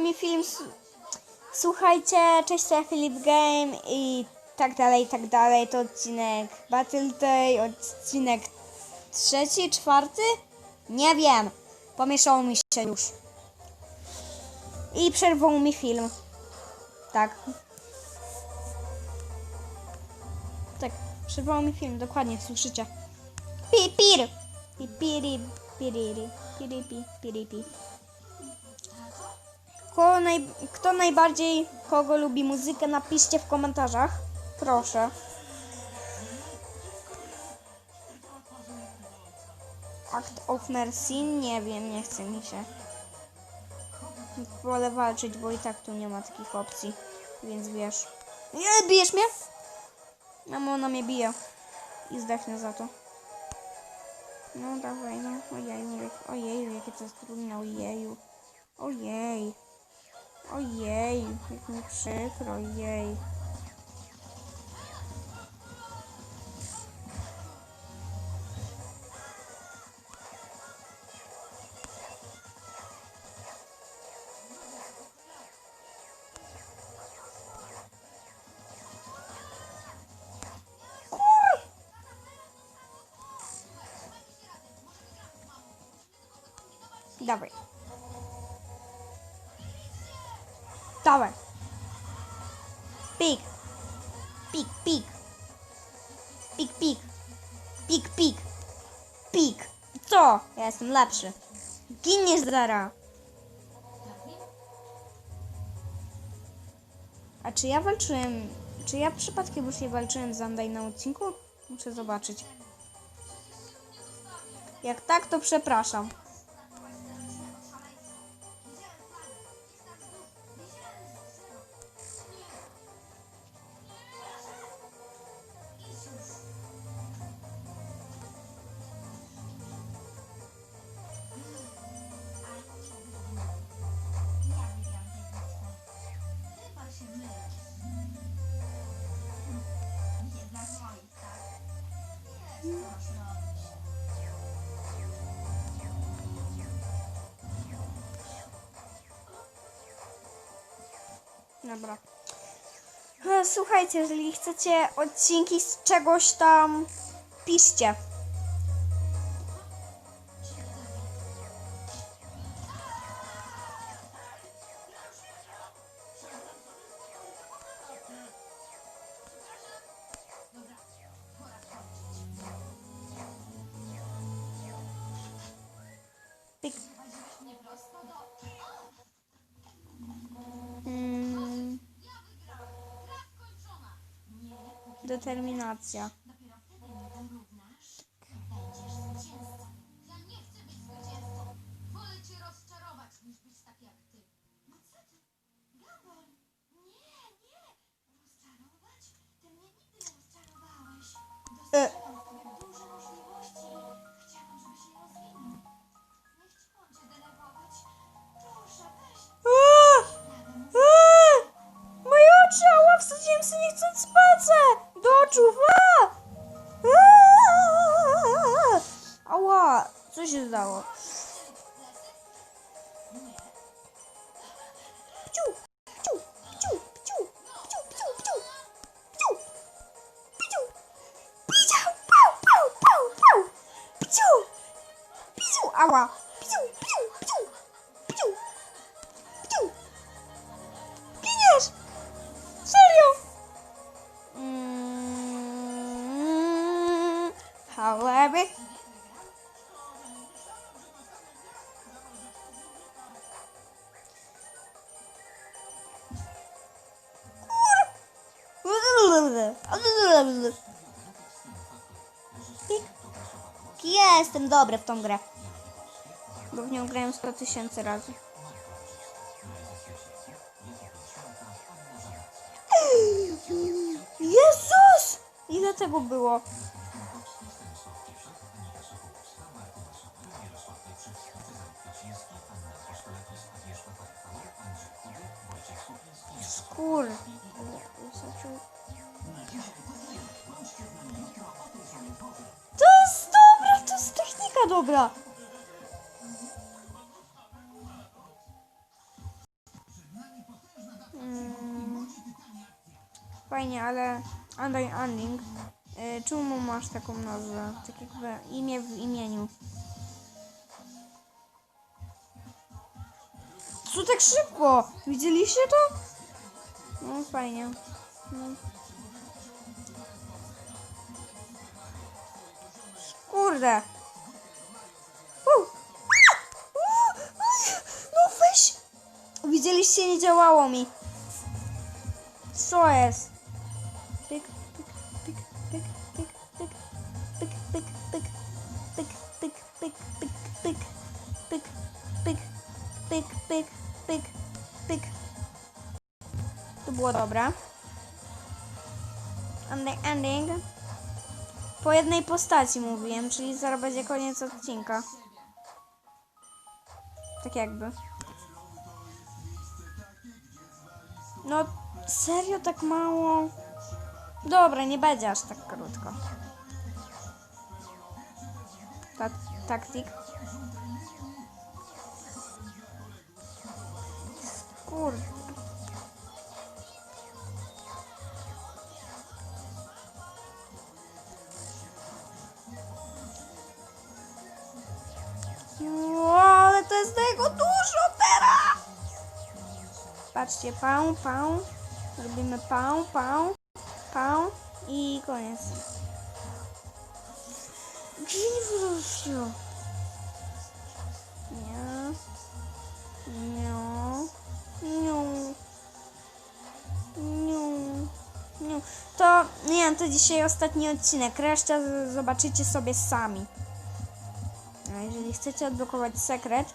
mi film. Słuchajcie, cześć, to ja Filip Game i tak dalej, tak dalej. To odcinek Battle Day, odcinek trzeci, czwarty? Nie wiem. Pomieszało mi się już. I przerwał mi film. Tak. Tak, przerwał mi film, dokładnie, słyszycie. Pi, pir. Pi, piri, piriri, piri, pi, naj, kto najbardziej kogo lubi muzykę, napiszcie w komentarzach. Proszę. Act of Mercy? Nie wiem, nie chce mi się. Wolę walczyć, bo i tak tu nie ma takich opcji. Więc wiesz. Nie, bijesz mnie? Mamo, ona mnie bije. I zdechnę za to. No dawaj, no. Ojeju, jak, ojeju, jakie to jest trudne, ojeju. Ojej. Ojej, jak mi przykro, ojej. Kur- Dawaj. Pik. Pik, pik. Pik, pik. Pik, pik. Pik. Co? Ja jestem lepszy. Giniesz zara. A czy ja walczyłem... Czy ja przypadkiem już nie walczyłem z Andaj na odcinku? Muszę zobaczyć. Jak tak, to przepraszam. Dobra. E, Słuchajcie, jeżeli chcecie odcinki z czegoś tam, piszcie. determinația. However... Kur... Jestem dobry w tą grę. Bo w nią grałem 100 tysięcy razy. Jezus! Ile tego było? Kur... Nie. To jest dobra, to jest technika dobra. Mm, fajnie, ale Andrej Anding, y, czemu masz taką nazwę? Tak jakby imię w imieniu. Co tak szybko? Widzieliście to? Ну, понятно. Ну. Kurde! No weź! Widzieliście, nie działało mi. Co jest? Pyk. To było dobre. Ending, ending. Po jednej postaci mówiłem, czyli zaraz będzie koniec odcinka. Tak jakby. No, serio tak mało? Dobra, nie będzie aż tak krótko. Ta taktik. Kurde. Patrzcie, pał, pał. Robimy pał, pał, pał i koniec. Gdzie nie? Nie. Nie. Nie. Nie. To, nie to dzisiaj ostatni odcinek. Resztę zobaczycie sobie sami. A jeżeli chcecie odblokować sekret,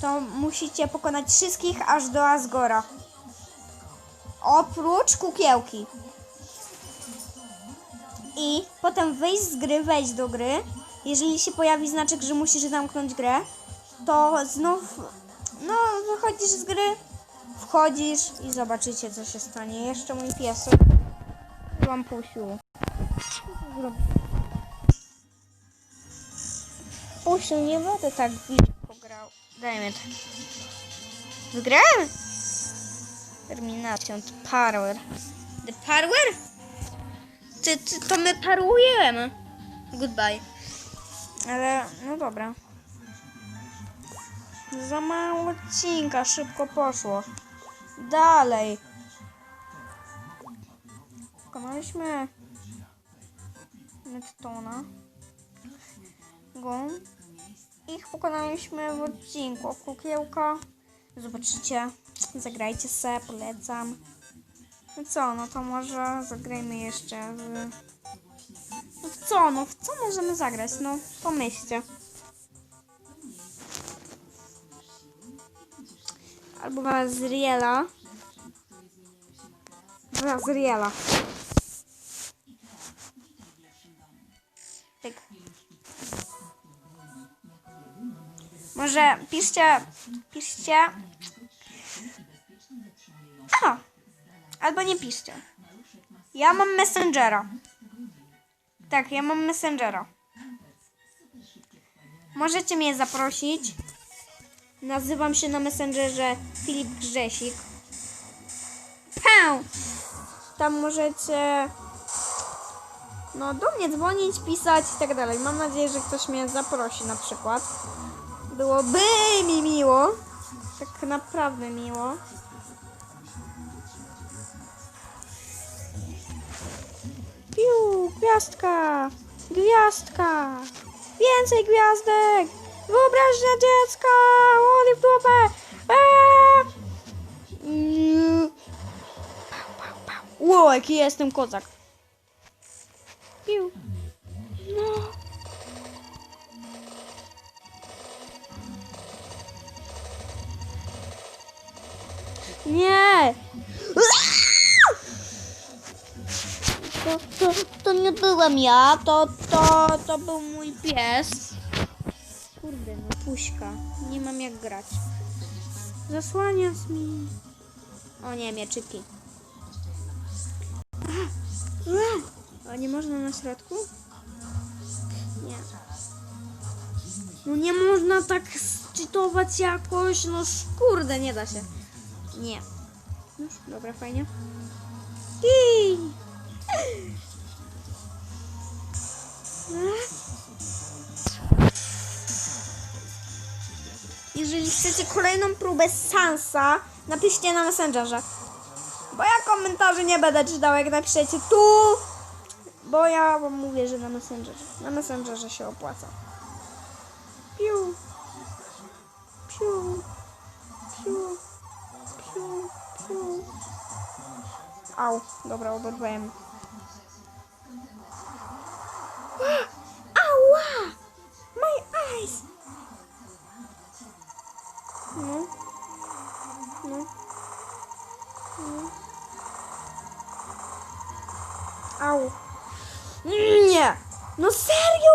to musicie pokonać wszystkich aż do Asgora. Oprócz kukiełki. I potem wyjść z gry, wejść do gry. Jeżeli się pojawi znaczek, że musisz zamknąć grę, to znów, no, wychodzisz z gry, wchodzisz i zobaczycie, co się stanie. Jeszcze mój piesek. Lampusiu. Pusiu, nie będę tak blisko to. Wygrałem? Termination, to power. The power? Ty, ty, to my parujemy. Goodbye. Ale, no dobra. Za mało odcinka, szybko poszło. Dalej. Pokonaliśmy Neptuna. Go. Ich pokonaliśmy w odcinku. Kukiełka. Zobaczycie. Zagrajcie se, polecam. No co, no to może zagrajmy jeszcze w... No w co, no w co możemy zagrać? No pomyślcie. Albo w Azriela. W Azriela. Może piszcie, piszcie. A, albo nie piszcie. Ja mam Messengera. Tak, ja mam Messengera. Możecie mnie zaprosić. Nazywam się na Messengerze Filip Grzesik. Pę! Tam możecie no do mnie dzwonić, pisać i tak dalej. Mam nadzieję, że ktoś mnie zaprosi na przykład. Byłoby mi miło. Tak naprawdę miło. Piu, gwiazdka, gwiazdka, więcej gwiazdek, wyobraźnia dziecka, łody w dupę. Eee! Jestem kozak. To, to, to nie byłem ja, to, to, to był mój pies. Kurde, no puśka. Nie mam jak grać. Zasłaniasz mi. O nie, mieczyki. A nie można na środku? Nie. No nie można tak czytować jakoś, no kurde, nie da się. Nie. Już, dobra, fajnie. Jej. Jeżeli chcecie kolejną próbę Sansa, napiszcie na Messengerze. Bo ja komentarzy nie będę czytał, jak napiszecie tu. Bo ja wam mówię, że na Messengerze. Na Messengerze się opłaca. Piu. Piu. Piu. Au, dobra, oberwałem. Ała! My eyes! No. No. No. Au. Nie! No serio!